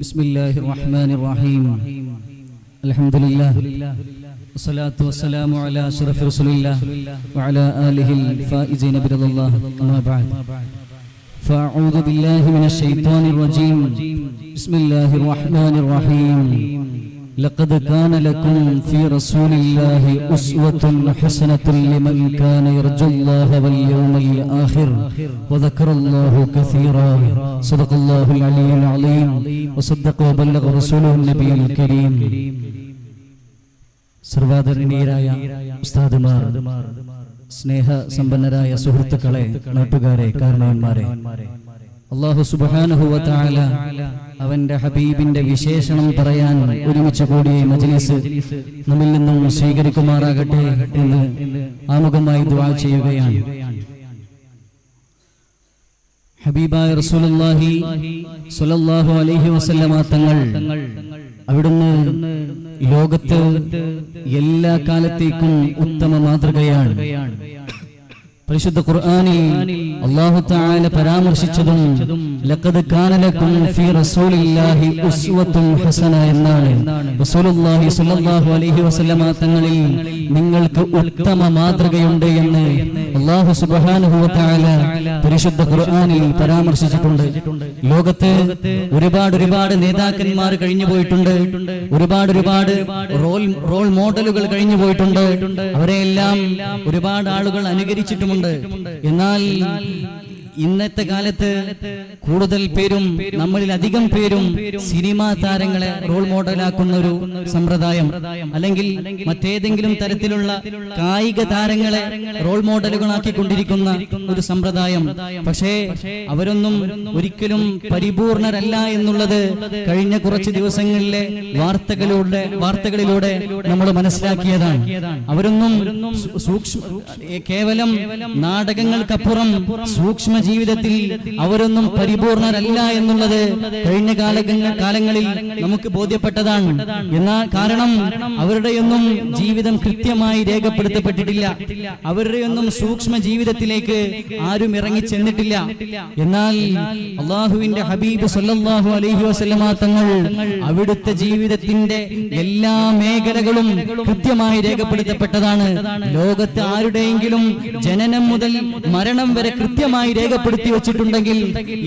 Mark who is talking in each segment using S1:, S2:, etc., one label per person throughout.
S1: بسم الله الرحمن الرحيم الحمد لله والصلاة والسلام على أشرف رسول الله وعلى آله الفائزين برضا الله أما بعد فأعوذ بالله من الشيطان الرجيم بسم الله الرحمن الرحيم لقد كان لكم في رسول الله أسوة حسنة لمن كان يرجو الله واليوم الآخر وذكر الله كثيرا صدق الله العلي العظيم وصدق وبلغ رسوله النبي الكريم സർവാദരണീയരായ ഉസ്താദുമാർ സ്നേഹ സമ്പന്നരായ സുഹൃത്തുക്കളെ നാട്ടുകാരെ കാരണവന്മാരെ അള്ളാഹു സുബാനുഹുവല അവന്റെ ഹബീബിന്റെ വിശേഷണം പറയാൻ ഒരുമിച്ച് കൂടിയ മജ്ലിസ് നമ്മിൽ നിന്നും സ്വീകരിക്കുമാറാകട്ടെ എന്ന് ആമുഖമായി ദുആ ചെയ്യുകയാണ്. ഹബീബായ റസൂലുള്ളാഹി സ്വല്ലല്ലാഹു അലൈഹി വസല്ലമ തങ്ങൾ അവിടുന്ന് ലോകത്ത് എല്ലാ കാലത്തേക്കും ഉത്തമ മാതൃകയാണ്. പരിശുദ്ധ ഖുർആനിൽ അല്ലാഹു തആല പരാമർശിച്ചതും ലഖദ് കാന ലക്കും റസൂലില്ലാഹി ഉസ്വത്തുൻ ഹസന എന്നാണ്. റസൂലുള്ളാഹി സ്വല്ലല്ലാഹു അലൈഹി വസല്ലമ തങ്ങളിൽ നിങ്ങൾക്ക് ഉത്തമ മാതൃകയുണ്ട് എന്ന് അല്ലാഹു സുബ്ഹാനഹു വ പരിശുദ്ധ ഖുർആനിൽ പരാമർശിച്ചിട്ടുണ്ട്. ലോകത്ത് ഒരുപാട് ഒരുപാട് നേതാക്കന്മാർ കഴിഞ്ഞു പോയിട്ടുണ്ട്. ഒരുപാട് ഒരുപാട് റോൾ റോൾ മോഡലുകൾ കഴിഞ്ഞു പോയിട്ടുണ്ട്. അവരെയെല്ലാം ഒരുപാട് ആളുകൾ അനുകരിച്ചിട്ടുമുണ്ട്. എന്നാൽ ഇന്നത്തെ കാലത്ത് കൂടുതൽ പേരും നമ്മളിൽ അധികം പേരും സിനിമാ താരങ്ങളെ റോൾ മോഡലാക്കുന്ന ഒരു സമ്പ്രദായം. അല്ലെങ്കിൽ മറ്റേതെങ്കിലും തരത്തിലുള്ള കായിക താരങ്ങളെ റോൾ മോഡലുകളാക്കി കൊണ്ടിരിക്കുന്ന ഒരു സമ്പ്രദായം. പക്ഷേ അവരൊന്നും ഒരിക്കലും പരിപൂർണരല്ല എന്നുള്ളത് കഴിഞ്ഞ കുറച്ച് ദിവസങ്ങളിലെ വാർത്തകളിലൂടെ വാർത്തകളിലൂടെ നമ്മൾ മനസ്സിലാക്കിയതാണ്. അവരൊന്നും സൂക്ഷ്മ കേവലം നാടകങ്ങൾക്കപ്പുറം സൂക്ഷ്മ ജീവിതത്തിൽ അവരൊന്നും പരിപൂർണരല്ല എന്നുള്ളത് കഴിഞ്ഞ കാല കാലങ്ങളിൽ നമുക്ക് ബോധ്യപ്പെട്ടതാണ്. എന്നാൽ കാരണം അവരുടെയൊന്നും ജീവിതം കൃത്യമായി രേഖപ്പെടുത്തപ്പെട്ടിട്ടില്ല. അവരുടെയൊന്നും സൂക്ഷ്മ ജീവിതത്തിലേക്ക് ആരും ഇറങ്ങി ചെന്നിട്ടില്ല എന്നാൽ അള്ളാഹുവിന്റെ ഹബീബ് സല്ലാഹു അലൈഹി വസല്ലമ തങ്ങൾ അവിടുത്തെ ജീവിതത്തിന്റെ എല്ലാ മേഖലകളും കൃത്യമായി രേഖപ്പെടുത്തപ്പെട്ടതാണ്. ലോകത്ത് ആരുടെയെങ്കിലും ജനനം മുതൽ മരണം വരെ കൃത്യമായി രേഖപ്പെടുത്തി വെച്ചിട്ടുണ്ടെങ്കിൽ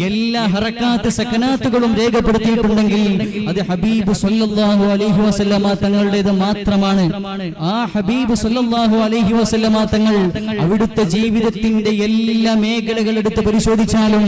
S1: എല്ലാ ഹറക്കാത്ത് സക്കനാത്തുകളും രേഖപ്പെടുത്തിയിട്ടുണ്ടെങ്കിൽ അത് ഹബീബ് സല്ലല്ലാഹു അലൈഹി വസല്ലമ തങ്ങളുടേത് മാത്രമാണ്. ആ ഹബീബ് സല്ലല്ലാഹു അലൈഹി വസല്ലമ തങ്ങൾ അവിടുത്തെ ജീവിതത്തിന്റെ എല്ലാ മേഖലകൾ എടുത്ത് പരിശോധിച്ചാലും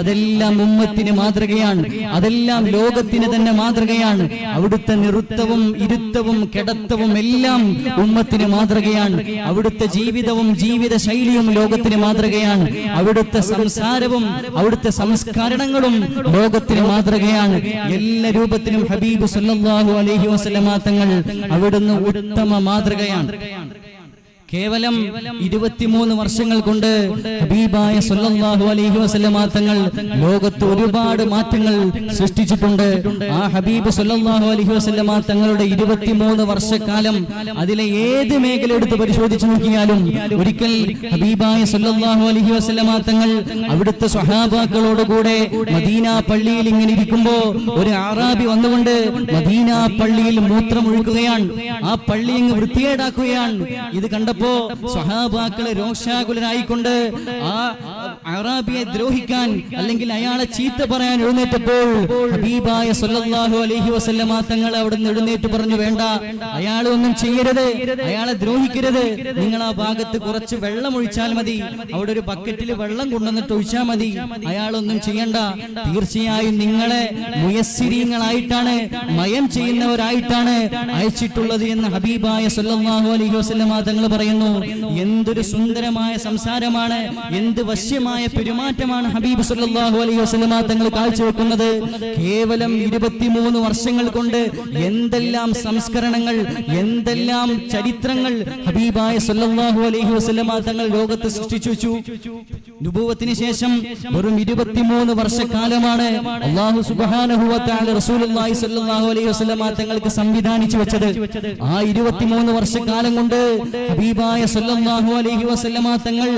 S1: അതെല്ലാം ഉമ്മത്തിന് മാതൃകയാണ്. അതെല്ലാം ലോകത്തിന് തന്നെ മാതൃകയാണ്. അവിടുത്തെ നിറുത്തവും ഇരുത്തവും കിടത്തവും എല്ലാം ഉമ്മത്തിന് മാതൃകയാണ്. അവിടുത്തെ ജീവിതവും ജീവിത ശൈലിയും ലോകത്തിന് മാതൃകയാണ്. അവിടുത്തെ സംസാരവും അവിടുത്തെ സംസ്കരണങ്ങളും ലോകത്തിന് മാതൃകയാണ്. എല്ലാ രൂപത്തിലും ഹബീബ് സല്ലല്ലാഹു അലഹി വസല്ലമ തങ്ങൾ അവിടുന്ന് ഉത്തമ മാതൃകയാണ്. കേവലം ഇരുപത്തിമൂന്ന് വർഷങ്ങൾ കൊണ്ട് ഹബീബായ സല്ലല്ലാഹു അലൈഹി വസല്ലമ തങ്ങൾ ലോകത്ത് ഒരുപാട് മാറ്റങ്ങൾ സൃഷ്ടിച്ചിട്ടുണ്ട്. ആ ഹബീബ് സല്ലല്ലാഹു അലൈഹി വസല്ലമ തങ്ങളുടെ ഇരുപത്തിമൂന്ന് വർഷക്കാലം അതിലെ ഏത് മേഖല എടുത്ത് പരിശോധിച്ചു നോക്കിയാലും ഒരിക്കൽ ഹബീബായ സല്ലല്ലാഹു അലൈഹി വസല്ലമ തങ്ങൾ അവിടുത്തെ സ്വഹാബാക്കളോട് കൂടെ മദീന പള്ളിയിൽ ഇങ്ങനെ ഇരിക്കുമ്പോ ഒരു ആറാബി വന്നുകൊണ്ട് മദീന പള്ളിയിൽ മൂത്രമൊഴുക്കുകയാണ്. ആ പള്ളി അങ്ങ് വൃത്തികേടാക്കുകയാണ്. ഇത് കണ്ടപ്പോ സ്വഹാബാക്കൾ രോഷാകുലരായിക്കൊണ്ട് ആ അറാബിയെ ദ്രോഹിക്കാൻ അല്ലെങ്കിൽ അയാളെ ചീത്ത പറയാൻ എഴുന്നേറ്റപ്പോൾ ഹബീബായ സല്ലല്ലാഹു അലൈഹി വസല്ലമ തങ്ങൾ അവിടെ നിന്ന് എഴുന്നേറ്റ് പറഞ്ഞു വേണ്ട അയാളൊന്നും ചെയ്യരുത് അയാളെ ദ്രോഹിക്കരുത്. നിങ്ങൾ ആ ഭാഗത്ത് കുറച്ച് വെള്ളം ഒഴിച്ചാൽ മതി. അവിടെ ഒരു ബക്കറ്റിൽ വെള്ളം കൊണ്ടുവന്നിട്ട് ഒഴിച്ചാൽ മതി. അയാളൊന്നും ചെയ്യണ്ട. തീർച്ചയായും നിങ്ങളെ മുയസ്സിരീങ്ങളായിട്ടാണ് മയം ചെയ്യുന്നവരായിട്ടാണ് അയച്ചിട്ടുള്ളത് എന്ന് ഹബീബായ സല്ലല്ലാഹു അലൈഹി വസല്ലമ തങ്ങൾ പറയുന്നു എന്തൊരു സുന്ദരമായ സംസാരമാണ്. എന്ത് വശ്യമായ പെരുമാറ്റമാണ് ഹബീബ് സല്ലല്ലാഹു അലൈഹി വസല്ലമ തങ്ങൾ കാഴ്ചവെക്കുന്നത്. കേവലം ഇരുപത്തിമൂന്ന് വർഷങ്ങൾ കൊണ്ട് എന്തെല്ലാം സംസ്കരണങ്ങൾ എന്തെല്ലാം ചരിത്രങ്ങൾ ഹബീബായ സല്ലല്ലാഹു അലൈഹി വസല്ലമ തങ്ങൾ ലോകത്ത് സൃഷ്ടിച്ചു. വെച്ചു നുബൂവത്തിന് ശേഷം വെറും ഇരുപത്തിമൂന്ന് വർഷക്കാലമാണ് അള്ളാഹു അലൈഹി വസല്ലമ തങ്ങൾക്ക് സംവിധാനിച്ചു വെച്ചത്. ആ ഇരുപത്തിമൂന്ന് വർഷക്കാലം കൊണ്ട് ഹബീബായ സല്ലാഹു അലൈഹി വസല്ലമ തങ്ങൾ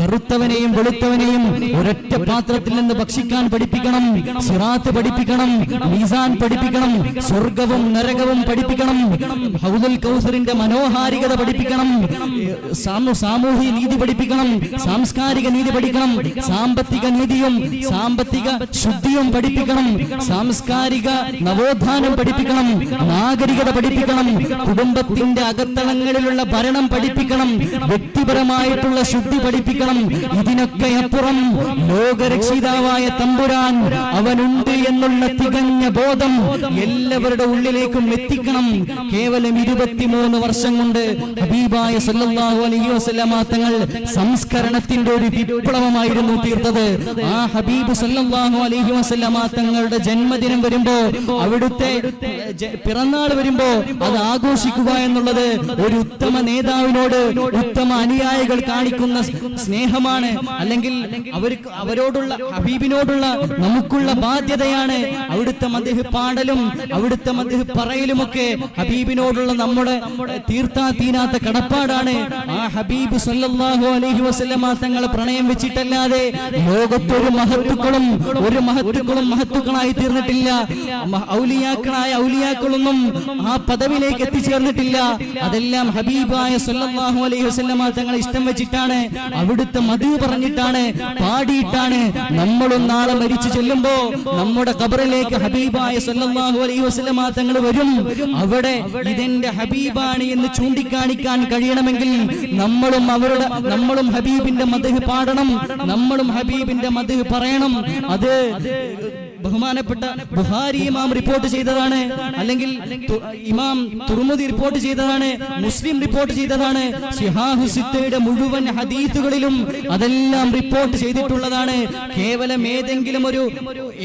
S1: കറുത്തവനെയും വെളുത്തവനെയും ഒരൊറ്റ പാത്രത്തിൽ നിന്ന് ഭക്ഷിക്കാൻ പഠിപ്പിക്കണം സിറാത്ത് പഠിപ്പിക്കണം മീസാൻ പഠിപ്പിക്കണം സ്വർഗവും നരകവും പഠിപ്പിക്കണം ഹൗദുൽ കൗസറിന്റെ മനോഹാരികത പഠിപ്പിക്കണം സാമൂഹ്യ നീതി പഠിപ്പിക്കണം സാംസ്കാരിക നീതി പഠിക്കണം സാമ്പത്തിക നീതിയും സാമ്പത്തിക ശുദ്ധിയും പഠിപ്പിക്കണം സാംസ്കാരിക നവോത്ഥാനം പഠിപ്പിക്കണം നാഗരികത പഠിപ്പിക്കണം കുടുംബത്തിന്റെ അകത്തളങ്ങളിലുള്ള ഭരണം പഠിപ്പിക്കണം വ്യക്തിപരമായിട്ടുള്ള ശുദ്ധി പഠിപ്പിക്കണം. ഇതിനൊക്കെ അപ്പുറം ലോകരക്ഷിതാവായ തമ്പുരാൻ അവനുണ്ട് എന്നുള്ള തികഞ്ഞ ബോധം എല്ലാവരുടെ ഉള്ളിലേക്കും എത്തിക്കണം. കേവലം ഇരുപത്തിമൂന്ന് വർഷം കൊണ്ട് ഹബീബായ സല്ലാഹു അലൈഹി വസല്ലമ തങ്ങൾ സംസ്കരണത്തിന്റെ ഒരു വിപ്ലവമായിരുന്നു തീർത്തത്. ആ ഹബീബ് സല്ലല്ലാഹു അലൈഹി വസല്ലമ തങ്ങളുടെ ജന്മദിനം വരുമ്പോ അവിടുത്തെ പിറന്നാൾ വരുമ്പോ അത് ആഘോഷിക്കുക എന്നുള്ളത് ഒരു ഉത്തമ നേതാവിനോട് ഉത്തമ അനുയായികൾ കാണിക്കുന്ന സ്നേഹമാണ്. അല്ലെങ്കിൽ അവർക്ക് അവരോടുള്ള ഹബീബിനോടുള്ള നമുക്കുള്ള ബാധ്യതയാണ് അവിടുത്തെ മദ്ദേഹ പാടലും അവിടുത്തെ മദ്ദേഹ പറയലുമൊക്കെ ഹബീബിനോടുള്ള നമ്മുടെ തീർത്താ തീരാത്ത കടപ്പാടാണ്. ആ ഹബീബ് സല്ലല്ലാഹു അലൈഹി വസല്ലമ തങ്ങളെ പ്രണയം വെച്ചിട്ടല്ലാതെ ലോകത്തൊരു മഹത്തുക്കളും ഒരു മഹത്തുക്കളും മഹത്തുക്കളായി തീർന്നിട്ടില്ല. ഔലിയാക്കളായ ഔലിയാക്കളൊന്നും ആ പദവിയിലേക്ക് എത്തിച്ചേർന്നിട്ടില്ല. അതെല്ലാം ഹബീബായ സല്ലല്ലാഹു അലൈഹി വസ്ലമ തങ്ങളെ ഇഷ്ടം വെച്ചിട്ടാണ് അവിടുത്തെ മതി പറഞ്ഞിട്ടാണ് പാടിയിട്ടാണ് നമ്മളും നാളെ മരിച്ചു ചെല്ലുമ്പോ നമ്മുടെ കബറിലേക്ക് ഹബീബായ സല്ലല്ലാഹു അലൈഹി വസ്ലമ തങ്ങൾ വരും. അവിടെ ഇതെന്റെ ഹബീബാണ് എന്ന് ചൂണ്ടിക്കാണിക്കാൻ കഴിയണമെങ്കിൽ നമ്മളും അവരുടെ നമ്മളും ഹബീബിന്റെ മധു പാടണം. നമ്മളും ഹബീബിന്റെ മതി പറയണം. അത്. ബഹുമാനപ്പെട്ട ബുഹാരി ഇമാം റിപ്പോർട്ട് ചെയ്തതാണ്. അല്ലെങ്കിൽ ഇമാം തുർമുദി റിപ്പോർട്ട് ചെയ്തതാണ്. മുസ്ലിം റിപ്പോർട്ട് ചെയ്തതാണ്. സിഹാഹു സിത്തയുടെ മുഴുവൻ ഹദീസുകളിലും അതെല്ലാം റിപ്പോർട്ട് ചെയ്തിട്ടുള്ളതാണ്. കേവലം ഏതെങ്കിലും ഒരു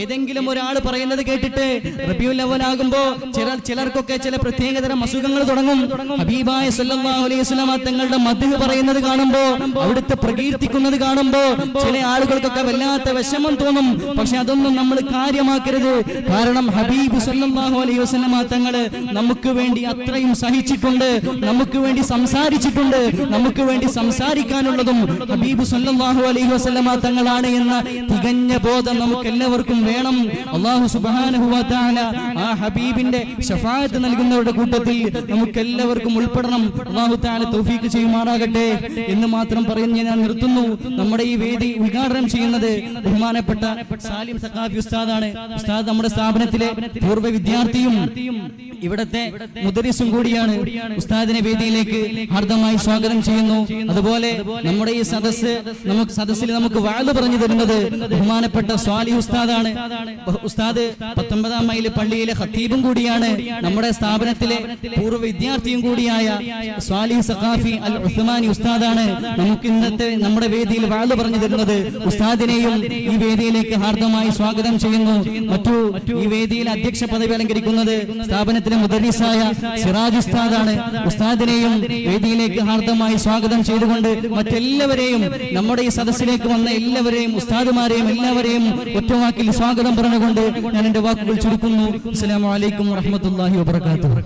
S1: ഏതെങ്കിലും ഒരാൾ പറയുന്നത് കേട്ടിട്ട് റബിയുൽ അവനാകുമ്പോ ചില ചിലർക്കൊക്കെ ചില പ്രത്യേകതരം അസുഖങ്ങൾ തുടങ്ങും. ഹബീബായ സല്ലല്ലാഹു അലൈഹി തങ്ങളുടെ മദ്ഹ് പറയുന്നത് കാണുമ്പോ അവിടുത്തെ പ്രകീർത്തിക്കുന്നത് കാണുമ്പോ ചില ആളുകൾക്കൊക്കെ വല്ലാത്ത വിഷമം തോന്നും. പക്ഷെ അതൊന്നും നമ്മൾ കാര്യമാക്കരുത്. കാരണം ഹബീബ് സല്ലല്ലാഹു അലൈഹി വസല്ലമ തങ്ങൾ നമുക്ക് വേണ്ടി അത്രയും സഹിച്ചിട്ടുണ്ട് നമുക്ക് വേണ്ടി സംസാരിച്ചിട്ടുണ്ട് നമുക്ക് വേണ്ടി സംസാരിക്കാനുള്ളതും ഹബീബ് സല്ലല്ലാഹു അലൈഹി വസല്ലമ തങ്ങളാണ് എന്ന തികഞ്ഞ ബോധം നമുക്ക് എല്ലാവർക്കും വേണം അള്ളാഹു തആല ആ ഹബീബിന്റെ ഷഫാഅത്ത് നൽകുന്നവരുടെ കൂട്ടത്തിൽ നമുക്ക് എല്ലാവർക്കും ഉൾപ്പെടണം. അള്ളാഹു തആല തൗഫീക്ക് ചെയ്യുമാറാകട്ടെ എന്ന് മാത്രം പറയുന്ന ഞാൻ നിർത്തുന്നു. നമ്മുടെ ഈ വേദി ഉദ്ഘാടനം ചെയ്യുന്നത് ബഹുമാനപ്പെട്ട സാലിം സഖാഫി ഉസ്താദാണ്. ഉസ്താദ് നമ്മുടെ സ്ഥാപനത്തിലെ പൂർവ വിദ്യാർത്ഥിയും ഇവിടത്തെ മുദരിസും കൂടിയാണ് ഉസ്താദിനെ വേദിയിലേക്ക് ഹാർദമായി സ്വാഗതം ചെയ്യുന്നു. അതുപോലെ നമ്മുടെ ഈ സദസ് നമുക്ക് സദസ്സിൽ നമുക്ക് വാഴ്ന്നു പറഞ്ഞു തരുന്നത് ബഹുമാനപ്പെട്ട സ്വാലി ഉസ്താദാണ്. ഉസ്താദ് പത്തൊമ്പതാം മൈൽ പള്ളിയിലെ ഖത്തീബും കൂടിയാണ്. നമ്മുടെ സ്ഥാപനത്തിലെ പൂർവ വിദ്യാർത്ഥിയും കൂടിയായ സ്വാലി സഖാഫി അൽ ഉസ്മാനി ഉസ്താദാണ് നമുക്ക് ഇന്നത്തെ നമ്മുടെ വേദിയിൽ വാഴ്ന്നു പറഞ്ഞു തരുന്നത്. ഉസ്താദിനെയും ഈ വേദിയിലേക്ക് ഹാർദമായി സ്വാഗതം ചെയ്യുന്നു. മറ്റു ഈ വേദിയിൽ അധ്യക്ഷ പദവി അലങ്കരിക്കുന്നത് സ്ഥാപനത്തിലെ മുദരീസായ സിറാജ് ഉസ്താദാണ്. ഉസ്താദിനെയും വേദിയിലേക്ക് ഹാർദമായി സ്വാഗതം ചെയ്തുകൊണ്ട് മറ്റെല്ലാവരെയും നമ്മുടെ ഈ സദസ്സിലേക്ക് വന്ന എല്ലാവരെയും ഉസ്താദുമാരെയും എല്ലാവരെയും ഒറ്റവാക്കിൽ സ്വാഗതം പറഞ്ഞുകൊണ്ട് ഞാൻ എന്റെ വാക്കുകൾ ചുരുക്കുന്നു. അസ്സലാമു അലൈക്കും വറഹ്മത്തുള്ളാഹി വബറകാതുഹു.